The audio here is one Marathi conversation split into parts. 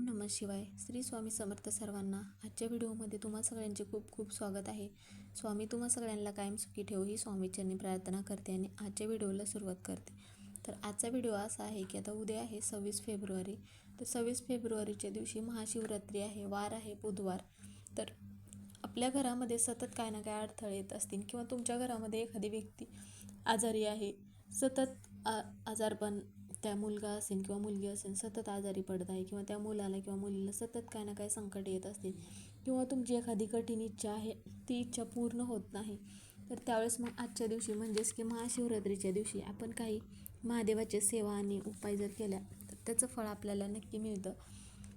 नमः शिवाय. श्री स्वामी समर्थ सर्वांना आजच्या व्हिडिओमध्ये तुम्हा सगळ्यांचे खूप खूप स्वागत आहे. स्वामी तुम्हा सगळ्यांना कायम सुखी ठेवू ही स्वामीचरणी प्रार्थना करते आणि आजच्या व्हिडिओला सुरुवात करते. तर आजचा व्हिडिओ असा आहे की आता उद्या आहे सव्वीस फेब्रुवारी. तर सव्वीस फेब्रुवारीच्या दिवशी महाशिवरात्री आहे वार आहे बुधवार. तर आपल्या घरामध्ये सतत काय ना काय अडथळे येत असतील किंवा तुमच्या घरामध्ये एखादी व्यक्ती आजारी आहे सतत आ आजारपण त्या मुलगा असेल किंवा मुलगी असेल सतत आजारी पडत आहे किंवा त्या मुलाला किंवा मुलीला सतत काय ना काय संकट येत असतील किंवा तुमची एखादी कठीण इच्छा आहे ती इच्छा पूर्ण होत नाही तर त्यावेळेस मग आजच्या दिवशी म्हणजेच की महाशिवरात्रीच्या दिवशी आपण काही महादेवाच्या सेवा आणि उपाय जर केल्या तर त्याचं फळ आपल्याला नक्की मिळतं.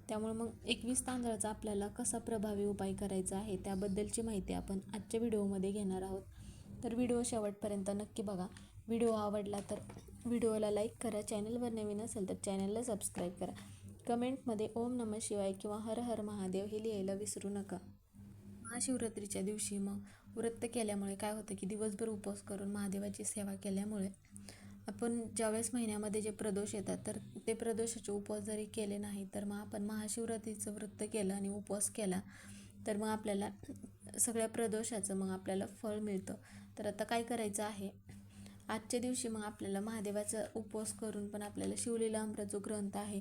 त्यामुळे मग एकवीस तांदळाचा आपल्याला कसा प्रभावी उपाय करायचा आहे त्याबद्दलची माहिती आपण आजच्या व्हिडिओमध्ये घेणार आहोत. तर व्हिडिओ शेवटपर्यंत नक्की बघा. व्हिडिओ आवडला तर व्हिडिओला लाईक करा चॅनलवर नवीन असेल तर चॅनलला सबस्क्राईब करा. कमेंटमध्ये ओम नमः शिवाय किंवा हर हर महादेव हे लिहायला विसरू नका. महाशिवरात्रीच्या दिवशी मग व्रत केल्यामुळे काय होतं की दिवसभर उपवास करून महादेवाची सेवा केल्यामुळे आपण ज्यावेळेस महिन्यामध्ये जे प्रदोष येतात तर ते प्रदोषाचे उपवास जरी केले नाही तर मग आपण महाशिवरात्रीचं व्रत केलं आणि उपवास केला तर मग आपल्याला सगळ्या प्रदोषाचं मग आपल्याला फळ मिळतं. तर आता काय करायचं आहे? आजच्या दिवशी मग आपल्याला महादेवाचा उपवास करून पण आपल्याला शिवलीला अमृत जो ग्रंथ आहे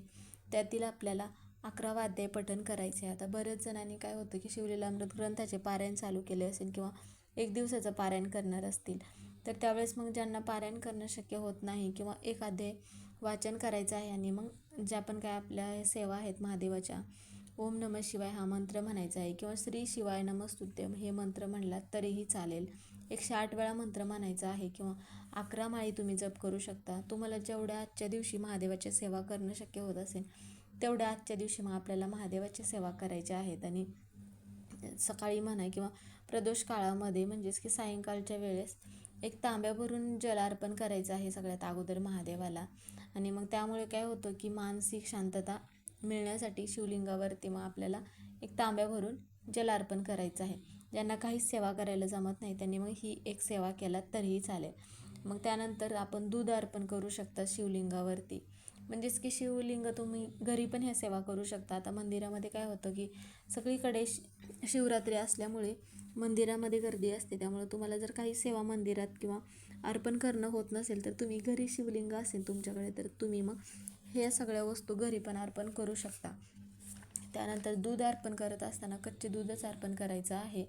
त्यातील आपल्याला अकरा वाद्याय पठण करायचे आता बऱ्याच जणांनी काय होतं की शिवलीला अमृत ग्रंथाचे पारायण चालू केले असेल किंवा एक दिवसाचं पारायण करणार असतील. तर त्यावेळेस मग ज्यांना पारायण करणं शक्य होत नाही किंवा एखादे वाचन करायचं आहे आणि मग ज्या पण काय आपल्या सेवा आहेत महादेवाच्या ओम नम शिवाय हा मंत्र म्हणायचा आहे किंवा श्री शिवाय नमस्तुत्यम हे मंत्र म्हणलात तरीही चालेल. एकशे आठ वेळा मंत्र म्हणायचा आहे किंवा अकरा माळी तुम्ही जप करू शकता. तुम्हाला जेवढ्या आजच्या दिवशी महादेवाची सेवा करणं शक्य होत असेल तेवढ्या आजच्या दिवशी मग आपल्याला महादेवाची सेवा करायच्या आहेत. आणि सकाळी म्हणा किंवा प्रदोष काळामध्ये म्हणजेच की सायंकाळच्या वेळेस एक तांब्या भरून जल अर्पण करायचं आहे सगळ्यात अगोदर महादेवाला. आणि मग त्यामुळे काय होतं की मानसिक शांतता मिळण्यासाठी शिवलिंगावरती मग आपल्याला एक तांब्या भरून जल अर्पण करायचं आहे. ज्यांना काहीच सेवा करायला जमत नाही त्यांनी मग ही एक सेवा केला तरीही चालेल. मग त्यानंतर आपण दूध अर्पण करू शकता शिवलिंगावरती. म्हणजेच की शिवलिंग तुम्ही घरी पण ह्या सेवा करू शकता. आता मंदिरामध्ये काय होतं की सगळीकडे शि शिवरात्री असल्यामुळे मंदिरामध्ये गर्दी असते. त्यामुळे तुम्हाला जर काही सेवा मंदिरात किंवा अर्पण करणं होत नसेल तर तुम्ही घरी शिवलिंग असेल तुमच्याकडे तर तुम्ही मग हे सगळ्या वस्तू घरी पण अर्पण करू शकता. त्यानंतर दूध अर्पण करत असताना कच्चे दूधच अर्पण करायचं आहे.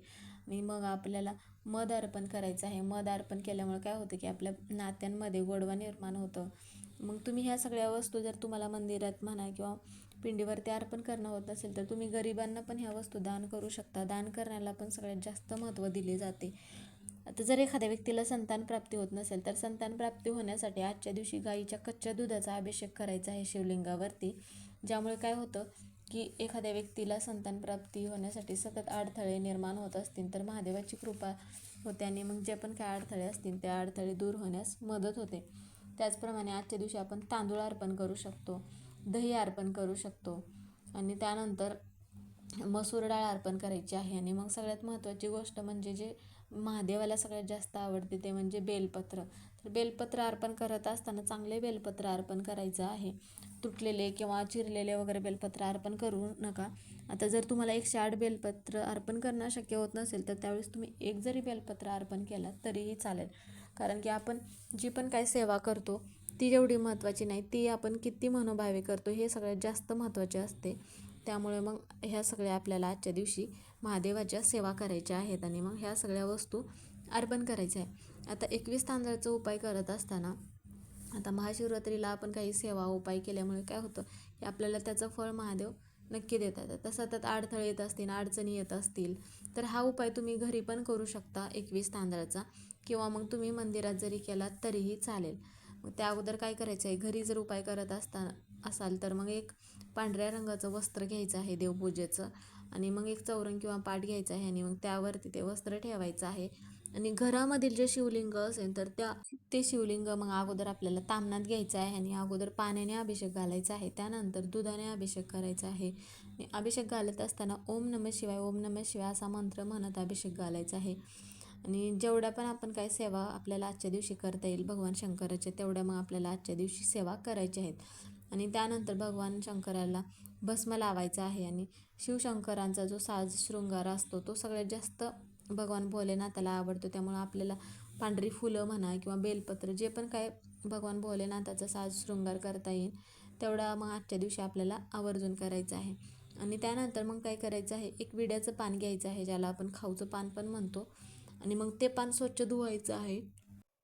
आणि मग आपल्याला मध अर्पण करायचं आहे. मध अर्पण केल्यामुळे काय होतं की आपल्या नात्यांमध्ये गोडवा निर्माण होतं. मग तुम्ही ह्या सगळ्या वस्तू जर तुम्हाला मंदिरात म्हणा किंवा पिंडीवरती अर्पण करणं होत नसेल तर तुम्ही गरिबांना पण ह्या वस्तू दान करू शकता. दान करण्याला पण सगळ्यात जास्त महत्त्व दिले जाते. आता जर एखाद्या व्यक्तीला संतान प्राप्ती होत नसेल तर संतान प्राप्ती होण्यासाठी आजच्या दिवशी गाईच्या कच्च्या दुधाचा अभिषेक करायचा आहे शिवलिंगावरती. ज्यामुळे काय होतं की एखाद्या व्यक्तीला संतान प्राप्ती होण्यासाठी सतत अडथळे निर्माण होत असतील तर महादेवाची कृपा होते आणि मग जे पण काय अडथळे असतील त्या अडथळे दूर होण्यास मदत होते. त्याचप्रमाणे आजच्या दिवशी आपण तांदूळ अर्पण करू शकतो दही अर्पण करू शकतो आणि त्यानंतर मसूर डाळ अर्पण करायची आहे. आणि मग सगळ्यात महत्त्वाची गोष्ट म्हणजे जे महादेवाला सगळ्यात जास्त आवडते ते म्हणजे बेलपत्र. तर बेलपत्र अर्पण करत असताना चांगले बेलपत्र अर्पण करायचं आहे. तुटलेले किंवा चिरलेले वगैरे बेलपत्र अर्पण करू नका. आता जर तुम्हाला एकशे आठ बेलपत्र अर्पण करणं शक्य होत नसेल तर त्यावेळेस तुम्ही एक जरी बेलपत्र अर्पण केलं तरीही चालेल. कारण की आपण जी पण काय सेवा करतो ती जेवढी महत्त्वाची नाही ती आपण किती मनोभावे करतो हे सगळ्यात जास्त महत्त्वाचे असते. त्यामुळे मग ह्या सगळ्या आपल्याला आजच्या दिवशी महादेवाच्या सेवा करायच्या आहेत आणि मग ह्या सगळ्या वस्तू अर्पण करायच्या आहे आता एकवीस तांदळाचा उपाय करत असताना आता महाशिवरात्रीला आपण काही सेवा उपाय केल्यामुळे काय होतं? की आपल्याला त्याचं फळ महादेव नक्की देतात. आता सतत अडथळे येत असतील अडचणी येत असतील तर हा उपाय तुम्ही घरी पण करू शकता एकवीस तांदळाचा. किंवा मग तुम्ही मंदिरात जरी केलात तरीही चालेल. मग त्या अगोदर काय करायचं आहे? घरी जर उपाय करत असता असाल तर मग एक पांढऱ्या रंगाचं वस्त्र घ्यायचं आहे देवपूजेचं. आणि मग एक चौरंग किंवा पाठ घ्यायचा आहे आणि मग त्यावरती ते वस्त्र ठेवायचं आहे. आणि घरामधील जे शिवलिंग असेल तर त्या ते शिवलिंग मग अगोदर आपल्याला तामणात घ्यायचं आहे आणि अगोदर पाण्याने अभिषेक घालायचा आहे. त्यानंतर दुधाने अभिषेक करायचा आहे. आणि अभिषेक घालत असताना ओम नम शिवाय ओम नम शिवाय असा मंत्र म्हणत अभिषेक घालायचा आहे. आणि जेवढ्या पण आपण काय सेवा आपल्याला आजच्या दिवशी करता येईल भगवान शंकराच्या तेवढ्या मग आपल्याला आजच्या दिवशी सेवा करायच्या आहेत. आणि त्यानंतर भगवान शंकराला भस्म लावायचा आहे आणि शिवशंकरांचा जो साज शृंगार असतो तो सगळ्यात जास्त भगवान भोलेनाथाला आवडतो. त्यामुळं आपल्याला पांढरी फुलं म्हणा किंवा बेलपत्र जे पण काय भगवान भोलेनाथाचा साज शृंगार करता येईल तेवढा मग आजच्या दिवशी आपल्याला आवर्जून करायचं आहे. आणि त्यानंतर मग काय करायचं आहे एक विड्याचं पान घ्यायचं आहे ज्याला आपण खाऊचं पान पण म्हणतो. आणि मग ते पान स्वच्छ धुवायचं आहे.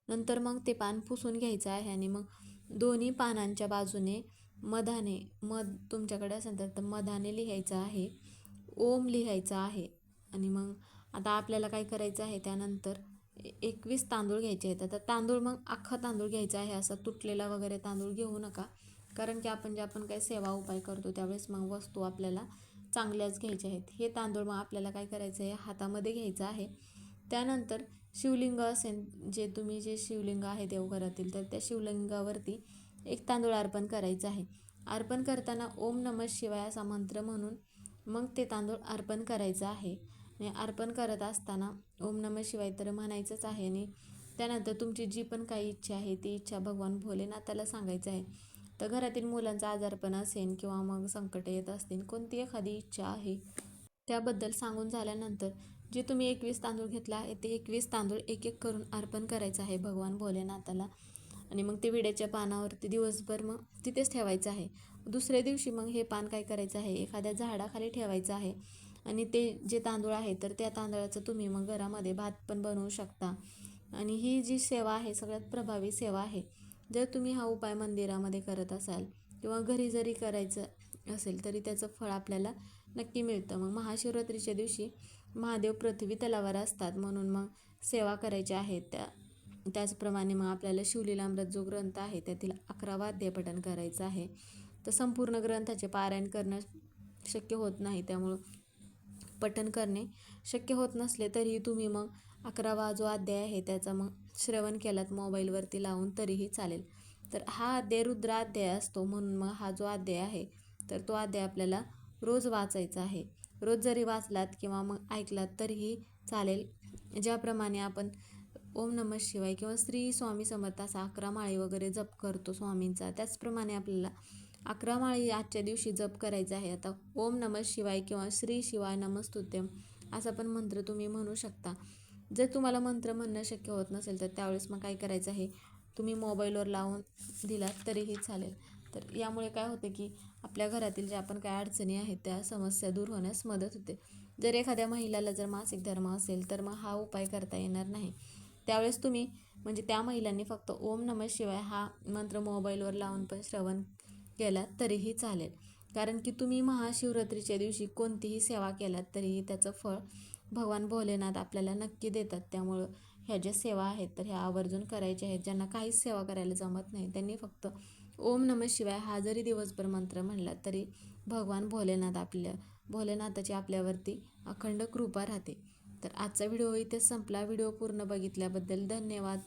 नंतर मग ते पान पुसून घ्यायचं आहे आणि मग दोन्ही पानांच्या बाजूने मधाने मध तुमच्याकडे असेल तर मधाने लिहायचं आहे. ओम लिहायचा आहे. आणि मग आता आपल्याला काय करायचं आहे? त्यानंतर एकवीस तांदूळ घ्यायचे आहेत. आता तांदूळ मग अख्खा तांदूळ घ्यायचा आहे. असा तुटलेला वगैरे तांदूळ घेऊ नका. कारण की आपण जे आपण काही सेवा उपाय करतो त्यावेळेस मग वस्तू आपल्याला चांगल्याच घ्यायच्या आहेत. हे तांदूळ मग आपल्याला काय करायचं आहे? हातामध्ये घ्यायचं आहे. त्यानंतर शिवलिंग असेल जे तुम्ही जे शिवलिंग आहे देवघरातील तर त्या शिवलिंगावरती एक तांदूळ अर्पण करायचं आहे. अर्पण करताना ओम नम शिवाय असा मंत्र म्हणून मग ते तांदूळ अर्पण करायचं आहे. आणि अर्पण करत असताना ओम नम शिवाय तर म्हणायचंच आहे. आणि त्यानंतर तुमची जी पण काही इच्छा आहे ती इच्छा भगवान भोलेनाथाला सांगायचं आहे. तर घरातील मुलांचा आजारपण असेल किंवा मग संकट येत असतील कोणती एखादी इच्छा आहे? त्याबद्दल सांगून झाल्यानंतर जे तुम्ही एकवीस तांदूळ घेतला आहे ते एकवीस तांदूळ एक एक करून अर्पण करायचं आहे भगवान भोलेनाथाला. आणि मग ते विड्याच्या पानावरती दिवसभर मग तिथेच ठेवायचं आहे. दुसऱ्या दिवशी मग हे पान काय करायचं आहे? एखाद्या झाडाखाली ठेवायचं आहे. आणि ते जे तांदूळ आहे तर त्या तांदळाचं तुम्ही मग घरामध्ये भात पण बनवू शकता. आणि ही जी सेवा आहे सगळ्यात प्रभावी सेवा आहे. जर तुम्ही हा उपाय मंदिरामध्ये करत असाल किंवा घरी जरी करायचं असेल तरी त्याचं फळ आपल्याला नक्की मिळतं. मग महाशिवरात्रीच्या दिवशी महादेव पृथ्वी तलावर असतात. म्हणून मग सेवा करायची आहे. त्या त्याचप्रमाणे मग आपल्याला शिवलीलामृत जो ग्रंथ आहे त्यातील अकरावा अध्याय पठण करायचं आहे. तर संपूर्ण ग्रंथाचे पारायण करणं शक्य होत नाही त्यामुळं पठण करणे शक्य होत नसले तरीही तुम्ही मग अकरावा जो अध्याय आहे त्याचा मग श्रवण केलात मोबाईलवरती लावून तरीही चालेल. तर हा अध्याय रुद्र अध्याय असतो म्हणून मग हा जो अध्याय आहे तर तो अध्याय आपल्याला रोज वाचायचा आहे. रोज जरी वाचलात किंवा मग ऐकलात तरीही चालेल. ज्याप्रमाणे आपण ओम नम शिवाय किंवा श्री स्वामी समर्थ असा अकरा माळी वगैरे जप करतो स्वामींचा. त्याचप्रमाणे आपल्याला अकरा माळी आजच्या दिवशी जप करायचा आहे. आता ओम नम शिवाय किंवा श्री शिवाय नमस्तुत्यम असा पण मंत्र तुम्ही म्हणू शकता. जर तुम्हाला मंत्र म्हणणं शक्य होत नसेल तर त्यावेळेस मग काय करायचं आहे? तुम्ही मोबाईलवर लावून दिलात तरीही चालेल. तर यामुळे काय होतं की आपल्या घरातील ज्या आपण काय अडचणी आहेत त्या समस्या दूर होण्यास मदत होते. जर एखाद्या महिलाला जर मासिक धर्म असेल तर मग हा उपाय करता येणार नाही. त्यावेळेस तुम्ही म्हणजे त्या महिलांनी फक्त ओम नम शिवाय हा मंत्र मोबाईलवर लावून पण श्रवण केला तरीही चालेल. कारण की तुम्ही महाशिवरात्रीच्या दिवशी कोणतीही सेवा केलात तरीही त्याचं फळ भगवान भोलेनाथ आपल्याला नक्की देतात. त्यामुळं ह्या ज्या सेवा आहेत तर ह्या आवर्जून करायच्या आहेत. ज्यांना काहीच सेवा करायला जमत नाही त्यांनी फक्त ओम नम शिवाय हा जरी दिवसभर मंत्र म्हणला तरी भगवान भोलेनाथ आपल्या भोलेनाथाची आपल्यावरती अखंड कृपा राहते. तर आजचा व्हिडिओ इथेच संपला. व्हिडिओ पूर्ण बघितल्याबद्दल धन्यवाद.